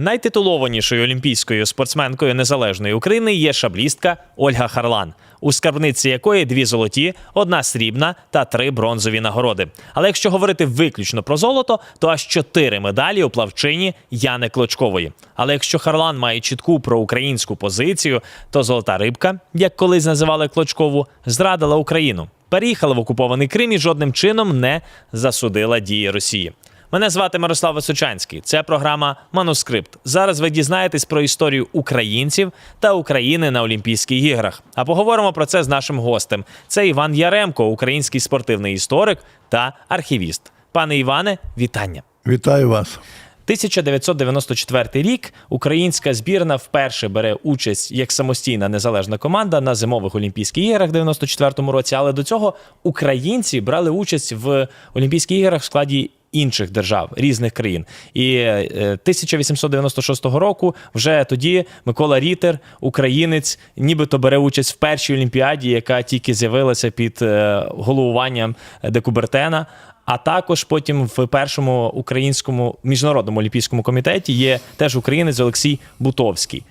Найтитулованішою олімпійською спортсменкою незалежної України є шаблістка Ольга Харлан, у скарбниці якої дві золоті, одна срібна та три бронзові нагороди. Але якщо говорити виключно про золото, то аж чотири медалі у плавчині Яни Клочкової. Але якщо Харлан має чітку проукраїнську позицію, то золота рибка, як колись називали Клочкову, зрадила Україну. Переїхала в окупований Крим і жодним чином не засудила дії Росії. Мене звати Мирослав Височанський. Це програма Манускрипт. Зараз ви дізнаєтесь про історію українців та України на Олімпійських іграх. А поговоримо про це з нашим гостем. Це Іван Яремко, український спортивний історик та архівіст. Пане Іване, вітання. Вітаю вас. 1994 рік українська збірна вперше бере участь як самостійна незалежна команда на зимових Олімпійських іграх в 94 році. Але до цього українці брали участь в Олімпійських іграх в складі інших держав різних країн. І е, 1896 року вже тоді Микола Рітер, українець, нібито бере участь в першій олімпіаді, яка тільки з'явилася під е, головуванням Декубертена. А також потім в першому українському міжнародному олімпійському комітеті є теж українець Олексій Бутовський.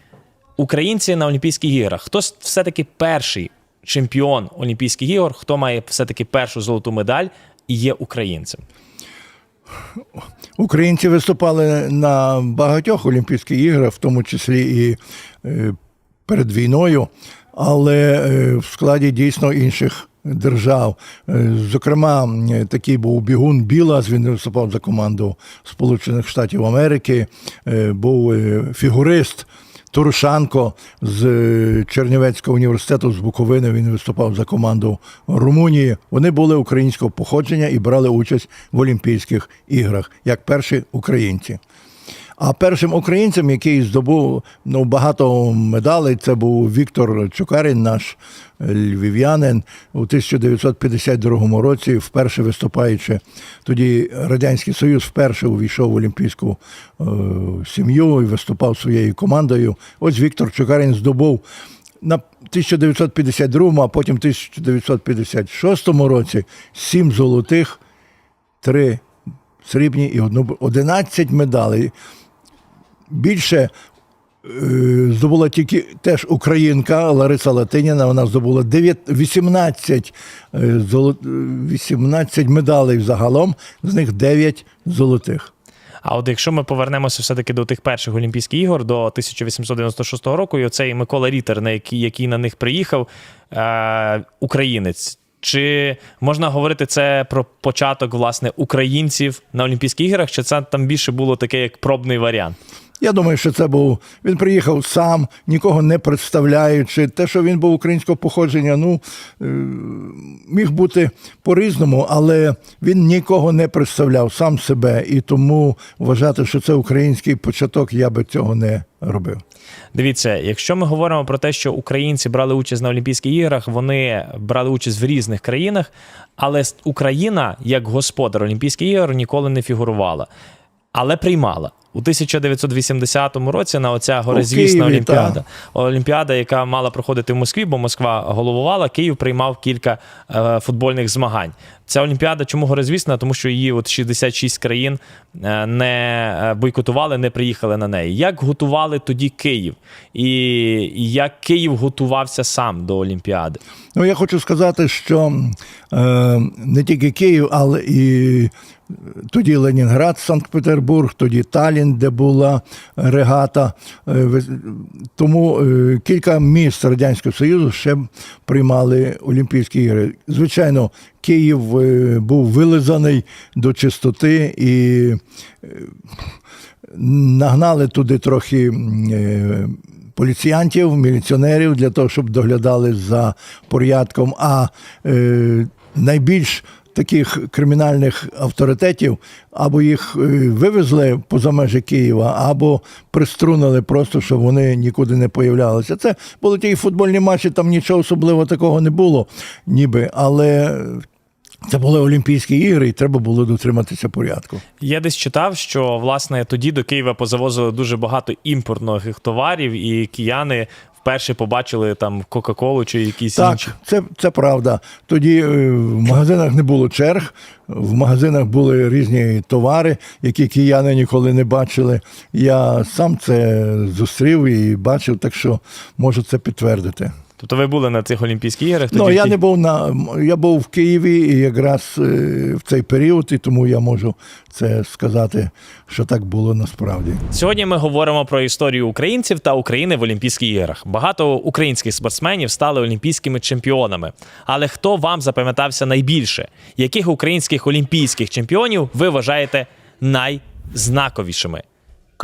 Українці на Олімпійських іграх. Хто все-таки перший чемпіон Олімпійських ігор, хто має все-таки першу золоту медаль і є українцем? Українці виступали на багатьох Олімпійських іграх, в тому числі і е, перед війною, але е, в складі дійсно інших держав. Е, Зокрема, такий був бігун Білас, він виступав за команду Сполучених Штатів Америки, був фігурист. Турушанко з е, Чернівецького університету з Буковини він виступав за команду Румунії. Вони були українського походження і брали участь в Олімпійських іграх як перші українці. А першим українцем, який здобув ну, багато медалей, це був Віктор Чукарін, наш е, львів'янин, у 1952 році, вперше виступаючи. Тоді Радянський Союз вперше увійшов в Олімпійську е, сім'ю і виступав своєю командою. Ось Віктор Чукарін здобув на 1952, а потім 1956 році сім золотих, три срібні і одну б- 11 медалей. Більше е, здобула тільки теж українка Лариса Латиніна. Вона здобула 9, 18, е, золо- е, 18 медалей загалом, з них 9 золотих. А от якщо ми повернемося все-таки до тих перших Олімпійських ігор до 1896 року, і оцей Микола Рітер, на який, який на них приїхав, е, українець. Чи можна говорити це про початок власне українців на Олімпійських іграх? Чи це там більше було таке як пробний варіант? Я думаю, що це був. Він приїхав сам, нікого не представляючи. Те, що він був українського походження, ну е, міг бути по-різному, але він нікого не представляв, сам себе. І тому вважати, що це український початок, я би цього не робив. Дивіться, якщо ми говоримо про те, що українці брали участь на Олімпійських іграх, вони брали участь в різних країнах, але Україна, як господар Олімпійських ігор, ніколи не фігурувала, але приймала. У 1980 році на оця горизвісна Києві, Олімпіада. Олімпіада, яка мала проходити в Москві, бо Москва головувала, Київ приймав кілька е, футбольних змагань. Ця Олімпіада чому горизвісна? Тому що її от 66 країн е, не е, бойкотували, не приїхали на неї. Як готували тоді Київ? І як Київ готувався сам до Олімпіади? Ну, я хочу сказати, що е, не тільки Київ, але і тоді Ленінград, Санкт-Петербург, тоді Талін, де була регата. Е, тому е, кілька міст Радянського Союзу ще приймали Олімпійські ігри. Звичайно, Київ е, був вилизаний до чистоти і е, нагнали туди трохи. е, поліціянтів, міліціонерів для того, щоб доглядали за порядком. А найбільш таких кримінальних авторитетів або їх вивезли поза межі Києва, або приструнили просто, щоб вони нікуди не появлялися. Це були ті футбольні матчі, там нічого особливого такого не було, ніби, але. Це були Олімпійські ігри, і треба було дотриматися порядку. Я десь читав, що власне тоді до Києва позавозили дуже багато імпортних товарів, і кияни вперше побачили там Кока-Колу чи якісь Так, інші. це, це правда. Тоді е, в магазинах не було черг, в магазинах були різні товари, які кияни ніколи не бачили. Я сам це зустрів і бачив, так що можу це підтвердити. Тобто ви були на цих Олімпійських іграх? Ну, я не був на я був в Києві і якраз е, в цей період, і тому я можу це сказати, що так було насправді. Сьогодні ми говоримо про історію українців та України в Олімпійських іграх. Багато українських спортсменів стали олімпійськими чемпіонами. Але хто вам запам'ятався найбільше? Яких українських олімпійських чемпіонів ви вважаєте найзнаковішими?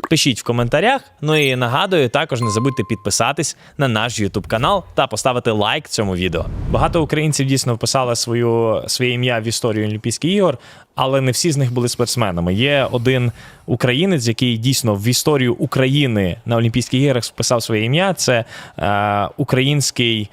Пишіть в коментарях. Ну і нагадую, також не забудьте підписатись на наш YouTube канал та поставити лайк цьому відео. Багато українців дійсно вписали свою, своє ім'я в історію Олімпійських ігор, але не всі з них були спортсменами. Є один українець, який дійсно в історію України на Олімпійських іграх вписав своє ім'я. Це е, український.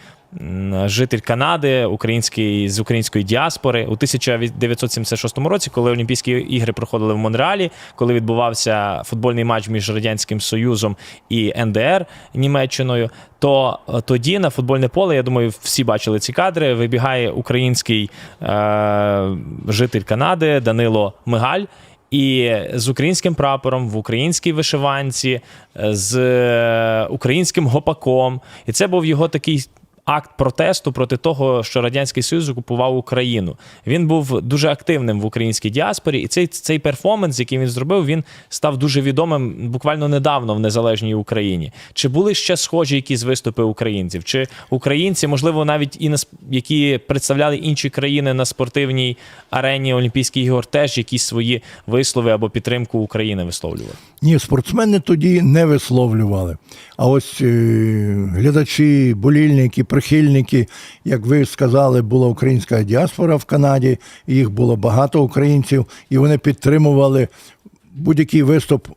Житель Канади, український з української діаспори у 1976 році, коли Олімпійські ігри проходили в Монреалі, коли відбувався футбольний матч між радянським Союзом і НДР Німеччиною. То е, тоді на футбольне поле, я думаю, всі бачили ці кадри. Вибігає український е- житель Канади Данило Мигаль. І з українським прапором в українській вишиванці, е, з е, українським гопаком. І це був його такий акт протесту проти того, що Радянський Союз окупував Україну. Він був дуже активним в українській діаспорі, і цей, цей перформанс, який він зробив, він став дуже відомим буквально недавно в незалежній Україні. Чи були ще схожі якісь виступи українців? Чи українці, можливо, навіть і на які представляли інші країни на спортивній арені Олімпійських ігор, теж якісь свої вислови або підтримку України висловлювали? Ні, спортсмени тоді не висловлювали. А ось е, глядачі, болільники, прихильники, як ви сказали, була українська діаспора в Канаді, їх було багато українців, і вони підтримували будь-який виступ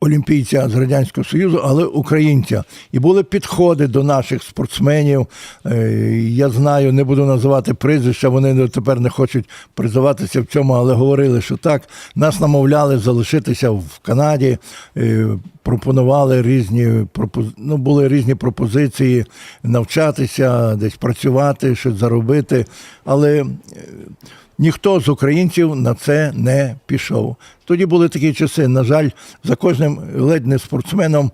олімпійця з Радянського Союзу, але українця. І були підходи до наших спортсменів. Е, Я знаю, не буду називати прізвища, вони тепер не хочуть призиватися в цьому, але говорили, що так. Нас намовляли залишитися в Канаді, е, пропонували різні ну, були різні пропозиції навчатися, десь працювати, щось заробити. Але е, Ніхто з українців на це не пішов. Тоді були такі часи. На жаль, за кожним ледь не спортсменом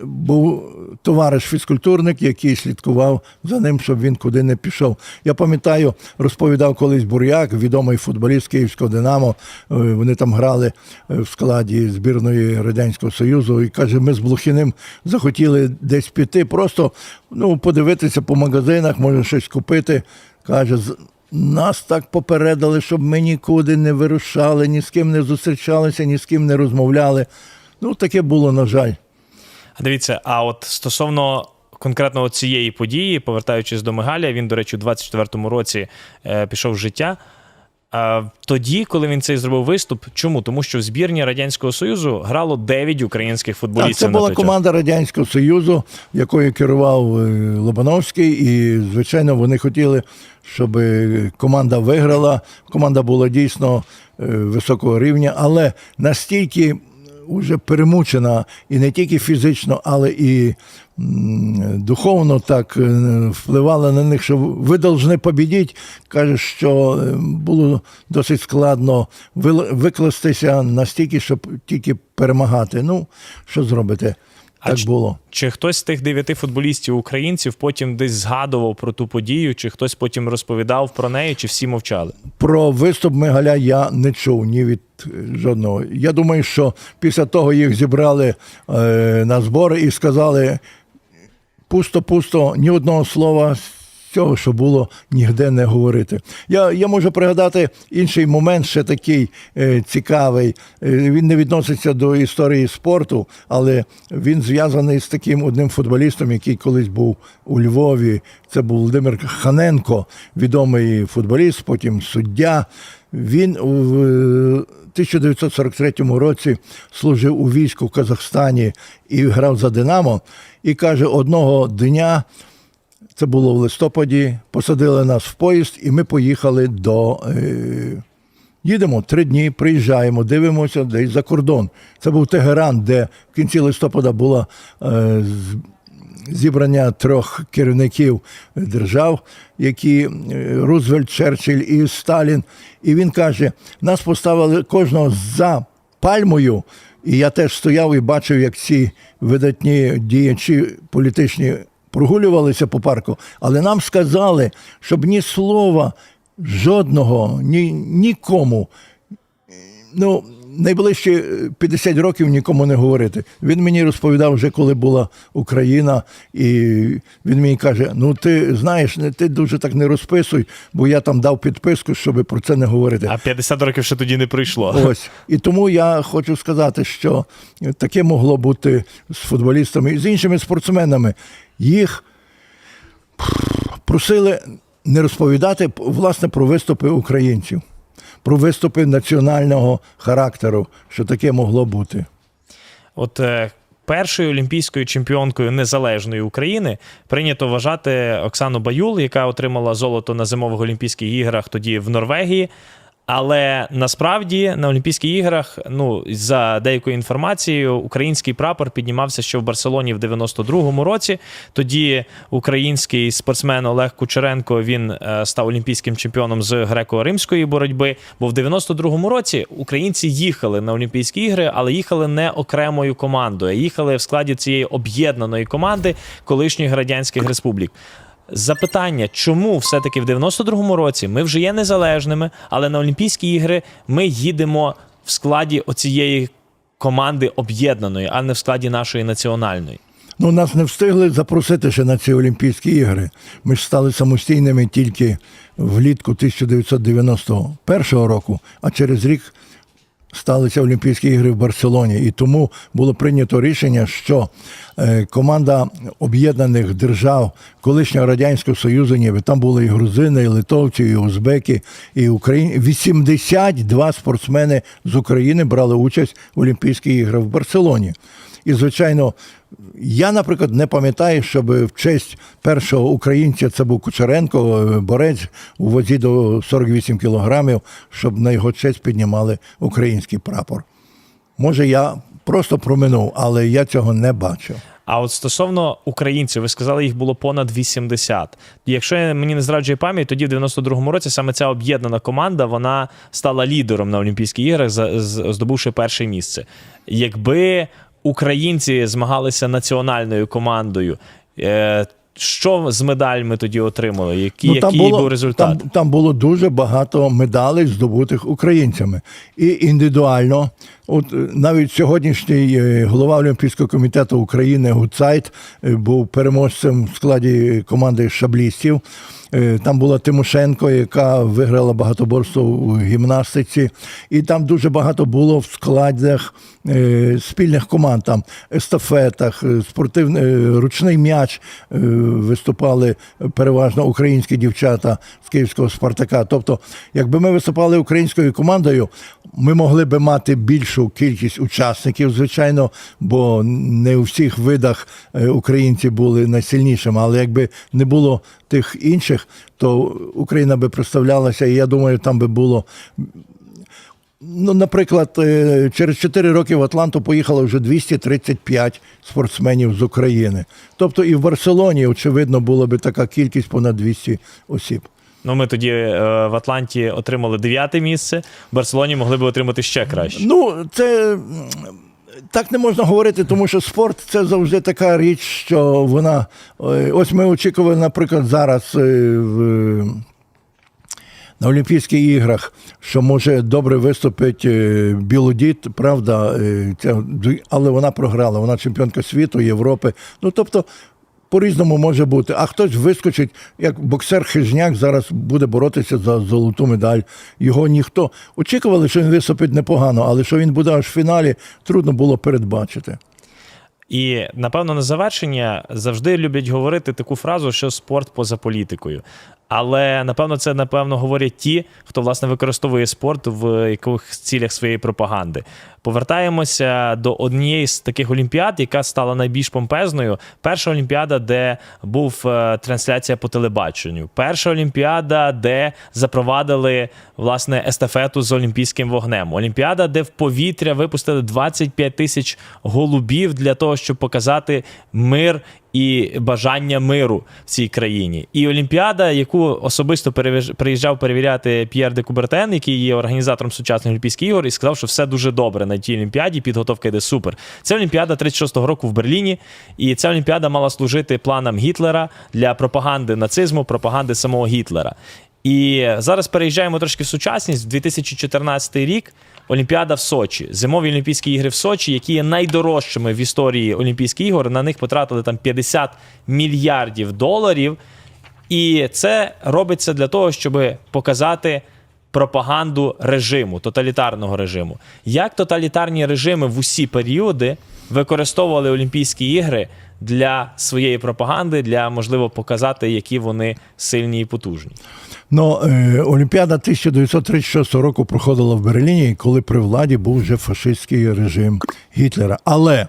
був товариш-фізкультурник, який слідкував за ним, щоб він куди не пішов. Я пам'ятаю, розповідав колись Буряк, відомий футболіст Київського Динамо. Е, Вони там грали е, в складі збірної Радянського Союзу. І каже, ми з Блохіним захотіли десь піти, просто ну, подивитися по магазинах, може щось купити. Каже, «З- нас так попередили, щоб ми нікуди не вирушали, ні з ким не зустрічалися, ні з ким не розмовляли. Ну, таке було, на жаль. А Дивіться, а от стосовно конкретно цієї події, повертаючись до Мигаля, він, до речі, у 24-му році е, пішов в життя. Тоді, коли він цей зробив виступ, чому? Тому що в збірні Радянського Союзу грало 9 українських футболістів. Так, це була команда Радянського Союзу, якою керував е, Лобановський, і, звичайно, вони хотіли, щоб е, команда виграла. Команда була дійсно е, високого рівня, але настільки вже перемучена і не тільки фізично, але і духовно так е, впливала на них, що ви повинні побідіти. Каже, що е, було досить складно викластися настільки, щоб тільки перемагати. Ну, що зробите? А Так було. Чи хтось з тих дев'яти футболістів українців потім десь згадував про ту подію, чи хтось потім розповідав про неї, чи всі мовчали? Про виступ Мигаля я не чув ні від е, жодного. Я думаю, що після того їх зібрали е, на збори і сказали пусто-пусто, ні одного слова цього, що було, ніде не говорити. Я, я можу пригадати інший момент, ще такий е, цікавий. Е, він не відноситься до історії спорту, але він зв'язаний з таким одним футболістом, який колись був у Львові. Це був Володимир Ханенко, відомий футболіст, потім суддя. Він в е, 1943 році служив у війську в Казахстані і грав за Динамо. І каже, одного дня, це було в листопаді, посадили нас в поїзд, і ми поїхали до. Е, Їдемо три дні, приїжджаємо, дивимося десь за кордон. Це був Тегеран, де в кінці листопада була е, зібрання трьох керівників держав, які е, Рузвельт, Черчилль і Сталін. І він каже: нас поставили кожного за пальмою. І я теж стояв і бачив, як ці видатні діячі політичні прогулювалися по парку, але нам сказали, щоб ні слова жодного, ні, нікому ну, найближчі е, 50 років нікому не говорити. Він мені розповідав вже, коли була Україна, і він мені каже: ну ти знаєш, ти дуже так не розписуй, бо я там дав підписку, щоб про це не говорити. А 50 років ще тоді не прийшло. Ось. І тому я хочу сказати, що таке могло бути з футболістами і з іншими спортсменами. Їх просили не розповідати власне про виступи українців, про виступи національного характеру, що таке могло бути. От е, першою олімпійською чемпіонкою незалежної України прийнято вважати Оксану Баюл, яка отримала золото на зимових Олімпійських іграх тоді в Норвегії. Але насправді на Олімпійських іграх, ну за деякою інформацією, український прапор піднімався ще в Барселоні в 92-му році. Тоді український спортсмен Олег Кучеренко він е, став олімпійським чемпіоном з греко-римської боротьби. Бо в 92-му році українці їхали на Олімпійські ігри, але їхали не окремою командою, їхали в складі цієї об'єднаної команди колишніх радянських республік. Запитання, чому все-таки в 92-му році ми вже є незалежними, але на Олімпійські ігри ми їдемо в складі оцієї команди об'єднаної, а не в складі нашої національної. Ну, нас не встигли запросити ще на ці Олімпійські ігри. Ми ж стали самостійними тільки влітку 1991 року, а через рік сталися Олімпійські ігри в Барселоні. І тому було прийнято рішення, що е, команда об'єднаних держав колишнього Радянського Союзу, ніби там були і грузини, і литовці, і узбеки, і Україні. 82 спортсмени з України брали участь в Олімпійських іграх в Барселоні. І, звичайно, я, наприклад, не пам'ятаю, щоб в честь першого українця це був Кучеренко, е, борець у вазі до 48 кілограмів, щоб на його честь піднімали український прапор. Може, я просто проминув, але я цього не бачив. А от стосовно українців, ви сказали, їх було понад 80. Якщо мені не зраджує пам'ять, тоді в 92-му році саме ця об'єднана команда вона стала лідером на Олімпійських іграх, здобувши перше місце. Якби українці змагалися національною командою, е, що з медалями тоді отримали? Які, який був результат? Там, там було дуже багато медалей, здобутих українцями. І індивідуально, от е, навіть сьогоднішній е, голова Олімпійського комітету України Гуцайт е, був переможцем в складі команди шаблістів. Там була Тимошенко, яка виграла багатоборство у гімнастиці, і там дуже багато було в складах спільних команд, там естафетах, спортивний ручний м'яч виступали переважно українські дівчата з київського Спартака. Тобто, якби ми виступали українською командою, ми могли би мати більшу кількість учасників, звичайно, бо не у всіх видах е, українці були найсильнішими. Але якби не було тих інших, то Україна би представлялася, і я думаю, там би було Ну, наприклад, е, через 4 роки в Атланту поїхало вже 235 спортсменів з України. Тобто і в Барселоні, очевидно, була би така кількість понад 200 осіб. Ну, ми тоді е, в Атланті отримали дев'яте місце, в Барселоні могли б отримати ще краще. Ну, це так не можна говорити, тому що спорт це завжди така річ, що вона. е, Ось ми очікували, наприклад, зараз е, в. На Олімпійських іграх, що може добре виступить е, Білодіт, правда, е, але вона програла, вона чемпіонка світу, Європи. Ну тобто по-різному може бути. А хтось вискочить, як боксер Хижняк зараз буде боротися за золоту медаль. Його ніхто очікували, що він виступить непогано, але що він буде аж в фіналі, трудно було передбачити. І напевно на завершення завжди люблять говорити таку фразу, що спорт поза політикою. Але напевно це напевно говорять ті, хто власне використовує спорт в якихось цілях своєї пропаганди. Повертаємося до однієї з таких олімпіад, яка стала найбільш помпезною. Перша олімпіада, де був е, трансляція по телебаченню. Перша олімпіада, де запровадили власне естафету з олімпійським вогнем. Олімпіада, де в повітря випустили 25 тисяч голубів для того, щоб показати мир і бажання миру в цій країні. І Олімпіада, яку особисто приїжджав перевіряти П'єр де Кубертен, який є організатором сучасних Олімпійських ігор, і сказав, що все дуже добре на тій Олімпіаді. Підготовка йде супер. Це Олімпіада 36-го року в Берліні, і ця Олімпіада мала служити планам Гітлера для пропаганди нацизму, пропаганди самого Гітлера. І зараз переїжджаємо трошки в сучасність. В 2014 рік Олімпіада в Сочі, зимові Олімпійські ігри в Сочі, які є найдорожчими в історії Олімпійських ігор. На них потратили там 50 мільярдів доларів. І це робиться для того, щоб показати пропаганду режиму, тоталітарного режиму. Як тоталітарні режими в усі періоди використовували Олімпійські ігри для своєї пропаганди, для можливо показати, які вони сильні і потужні. Ну, е, Олімпіада 1936 року проходила в Берліні, коли при владі був вже фашистський режим Гітлера. Але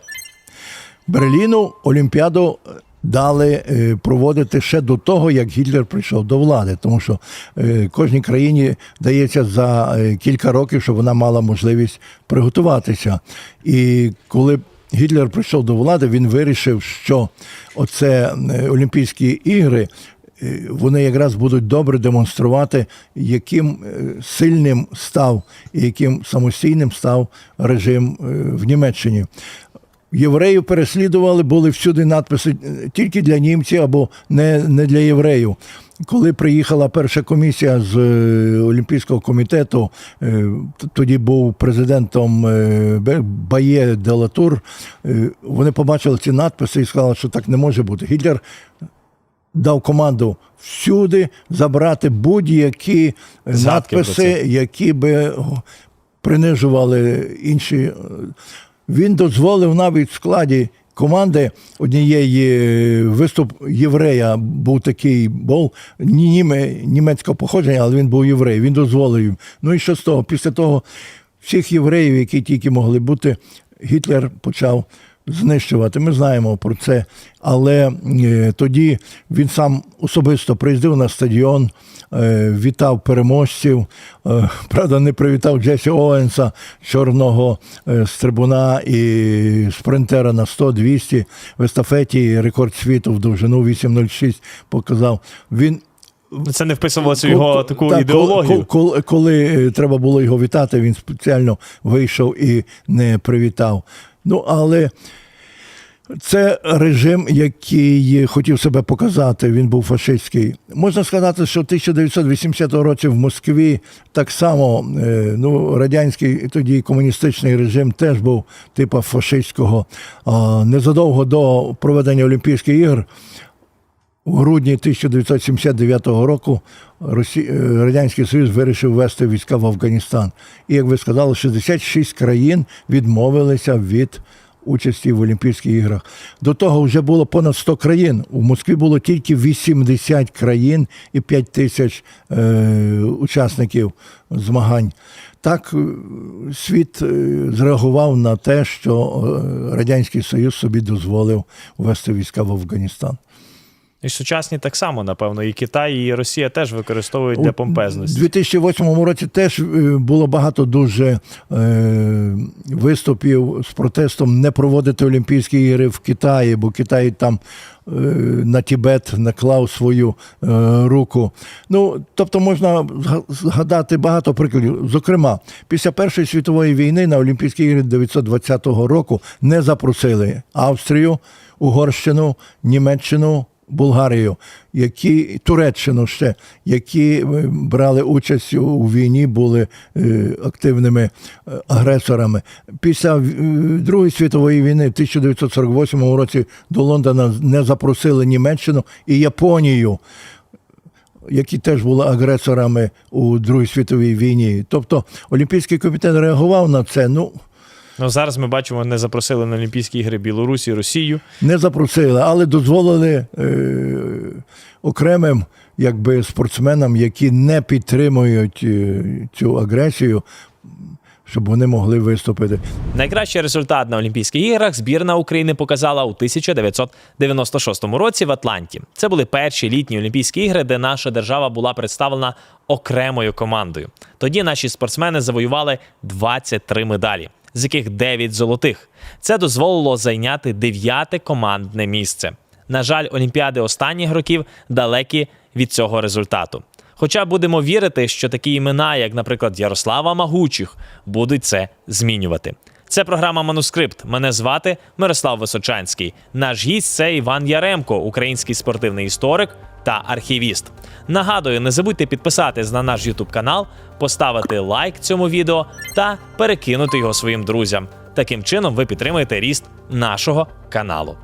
Берліну Олімпіаду дали е, проводити ще до того, як Гітлер прийшов до влади, тому що е, кожній країні дається за е, кілька років, щоб вона мала можливість приготуватися. І коли Гітлер прийшов до влади, він вирішив, що оце е, Олімпійські ігри. е, Вони якраз будуть добре демонструвати, яким е, сильним став і яким самостійним став режим в Німеччині. Євреїв переслідували, були всюди надписи е, тільки для німців або не, не для євреїв. Коли приїхала перша комісія з е, Олімпійського комітету, е, тоді був президентом Бає Делатур, вони побачили ці надписи і сказали, що так не може бути. Гітлер дав команду всюди забрати будь-які надписи, які би принижували інші. Він дозволив навіть в складі команди однієї е, виступ єврея був такий, німе, німецького походження, але він був єврей. Він дозволив їм. Ну і що з того? Після того всіх євреїв, які тільки могли бути, Гітлер почав знищувати. Ми знаємо про це. Але е, тоді він сам особисто приїздив на стадіон, е, вітав переможців. Е, правда, не привітав Джесі Оуенса, чорного е, стрибуна і спринтера на 100-200 в естафеті. Рекорд світу в довжину 8.06 показав. Він Це не вписувалося в його таку так, ідеологію. Коли, коли, коли треба було його вітати, він спеціально вийшов і не привітав. Ну, але це режим, який хотів себе показати, він був фашистський. Можна сказати, що в 1980 році в Москві так само е, ну, радянський тоді комуністичний режим теж був типу фашистського. Незадовго до проведення Олімпійських ігор у грудні 1979 року Росі... е, Радянський Союз вирішив ввести війська в Афганістан. І, як ви сказали, 66 країн відмовилися від участі в Олімпійських іграх. До того вже було понад 100 країн. У Москві було тільки 80 країн і 5 тисяч е, учасників змагань. Так е, світ е, зреагував на те, що Радянський Союз собі дозволив ввести війська в Афганістан. І сучасні так само, напевно, і Китай, і Росія теж використовують для помпезності. У 2008 році теж е, було багато дуже е, виступів з протестом не проводити Олімпійські ігри в Китаї, бо Китай там е, на Тібет наклав свою е, руку. Ну, тобто можна згадати багато прикладів. Зокрема, після Першої світової війни на Олімпійські ігри 1920 року не запросили Австрію, Угорщину, Німеччину. Болгарію, які Туреччину ще, які брали участь у- у війні, були е, активними е, агресорами. Після е, Другої світової війни, в 1948 році, до Лондона не запросили Німеччину і Японію. Які теж були агресорами у Другій світовій війні. Тобто Олімпійський комітет реагував на це. Ну, Ну зараз ми бачимо, не запросили на Олімпійські ігри Білорусі, Росію. не запросили, але дозволили е, окремим якби, спортсменам, які не підтримують е, цю агресію, щоб вони могли виступити. Найкращий результат на Олімпійських іграх збірна України показала у 1996 році в Атланті. Це були перші літні Олімпійські ігри, де наша держава була представлена окремою командою. Тоді наші спортсмени завоювали 23 медалі, з яких 9 золотих. Це дозволило зайняти дев'яте командне місце. На жаль, Олімпіади останніх років далекі від цього результату. Хоча будемо вірити, що такі імена, як, наприклад, Ярослава Магучих, будуть це змінювати. Це програма Манускрипт. Мене звати Мирослав Височанський. Наш гість це Іван Яремко, український спортивний історик та архівіст. Нагадую, не забудьте підписатись на наш YouTube канал, поставити лайк цьому відео та перекинути його своїм друзям. Таким чином ви підтримуєте ріст нашого каналу.